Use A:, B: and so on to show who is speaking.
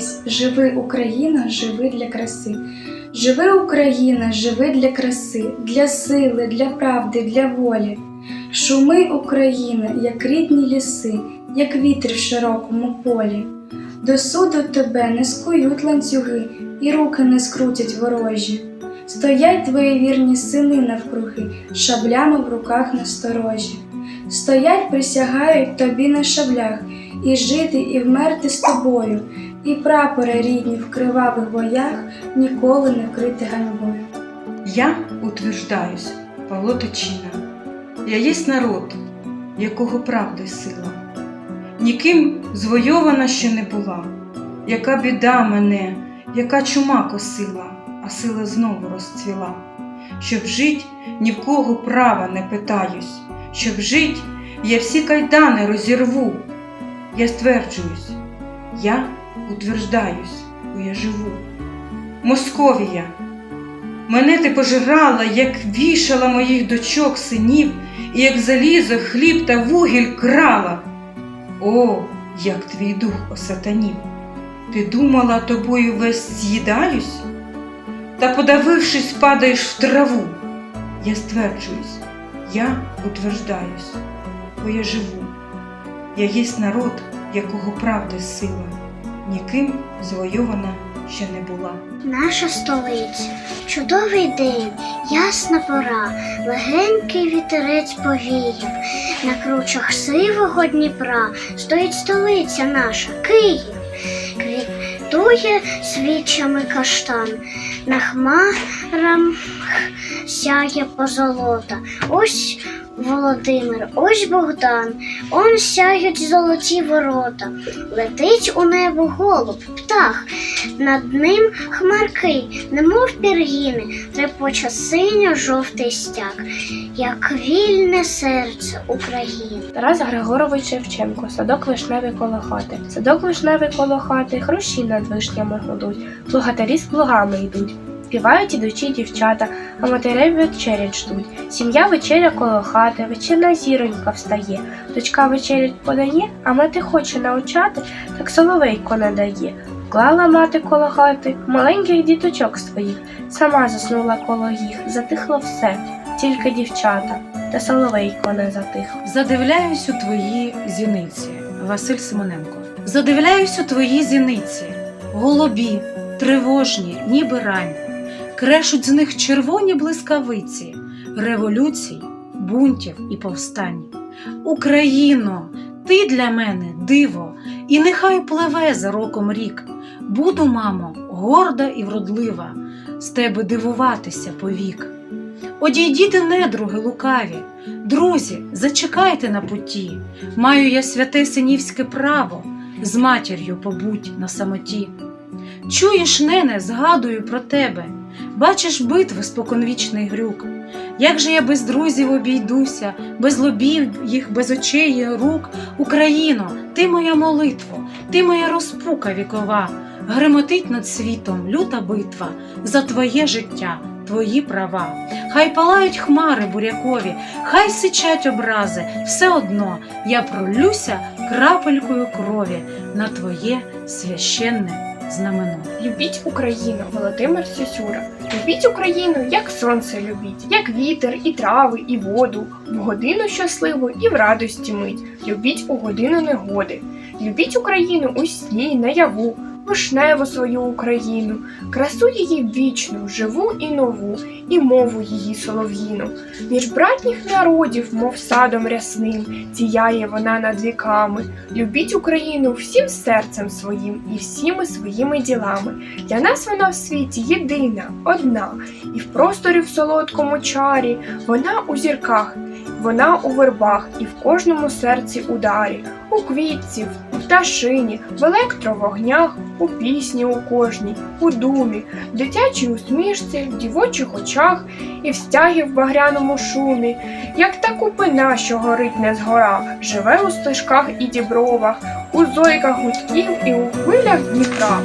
A: колись. Живи Україна, живи для краси. Живи Україна, живи для краси, для сили, для правди, для волі. Шуми України, як рідні ліси, як вітер в широкому полі. До суду тебе не скують ланцюги, і руки не скрутять ворожі. Стоять твої вірні сини навкруги, шаблями в руках насторожі. Стоять, присягають тобі на шаблях, і жити, і вмерти з тобою, і прапори рідні в кривавих боях ніколи не вкрити ганьбою.
B: Я утверждаюсь, Павло Тичина, я єсть народ, якого правда й сила. Ніким звойована ще не була, яка біда мене, яка чума косила, а сила знову розцвіла. Щоб жить, ні в кого права не питаюсь, щоб жить, я всі кайдани розірву. Я стверджуюсь, я утверждаюсь, бо я живу. Московія, Мене ти пожирала, як вішала моїх дочок синів, і як залізо, хліб та вугіль крала. О, як твій дух осатанів! Ти думала, тобою весь з'їдаюсь? Та, подавившись, падаєш в траву. Я стверджуюсь, я утверждаюсь, бо я живу. Я єсть народ, якого правда сила, ніким звойована ще не була.
C: Наша столиця, чудовий день, ясна пора, легенький вітерець повіяв. На кручах сивого Дніпра стоїть столиця наша, Київ. Квітує свічами каштан, на хмарам сяє позолота. Ось Володимир, ось Богдан, он сяють золоті ворота. Летить у небо голуб, птах, над ним хмарки, немов пір'їни, трепоче синьо-жовтий стяг, як вільне серце України.
D: Тарас Григорович Шевченко, садок вишневий коло хати. Садок вишневий коло хати, хрущі над вишнями гудуть, плугатарі з плугами йдуть. Співають ідучі дівчата, а матерей вечерять ждуть. Сім'я вечеря коло хати, вечірна зіронька встає. Дочка вечерять подає, а мати хоче навчати, так соловейко надає. Клала мати коло хати маленьких діточок своїх, сама заснула коло їх, затихло все, тільки дівчата, та соловейко не затих.
E: Задивляюсь у твої зіниці, Василь Симоненко. Задивляюсь у твої зіниці, голубі, тривожні, ніби рань. Крешуть з них червоні блискавиці, революцій, бунтів і повстань. Україно, ти для мене диво, і нехай пливе за роком рік. Буду, мамо, горда і вродлива, з тебе дивуватися повік. Одійдіте, недруги лукаві, друзі, зачекайте на путі. Маю я святе синівське право, з матір'ю побудь на самоті. Чуєш, нене, згадую про тебе, бачиш битви споконвічний грюк. Як же я без друзів обійдуся, без лобів їх, без очей і рук. Україно, ти моя молитва, ти моя розпука вікова, гремотить над світом люта битва за твоє життя, твої права. Хай палають хмари бурякові, хай сичать образи, все одно я пролюся крапелькою крові на твоє священне знамено.
D: Любіть Україну, Володимир Сюсюра. Любіть Україну, як сонце любіть, як вітер, і трави, і воду, в годину щасливу і в радості мить. Любіть у годину негоди. Любіть Україну у сні, наяву, вишневу свою Україну, красу її вічну, живу і нову, і мову її солов'їну. Між братніх народів, мов садом рясним, тіяє вона над віками. Любіть Україну всім серцем своїм і всіми своїми ділами. Для нас вона в світі єдина, одна, і в просторі в солодкому чарі, вона у зірках, вона у вербах, і в кожному серці ударі, у квітці, в пташині, в електровогнях, у пісні у кожній, у думі, в дитячій усмішці, в дівочих очах і в стягі в багряному шумі, як та купина, що горить не згора, живе у стежках і дібровах, у зойках гудків і у хвилях Дніпра.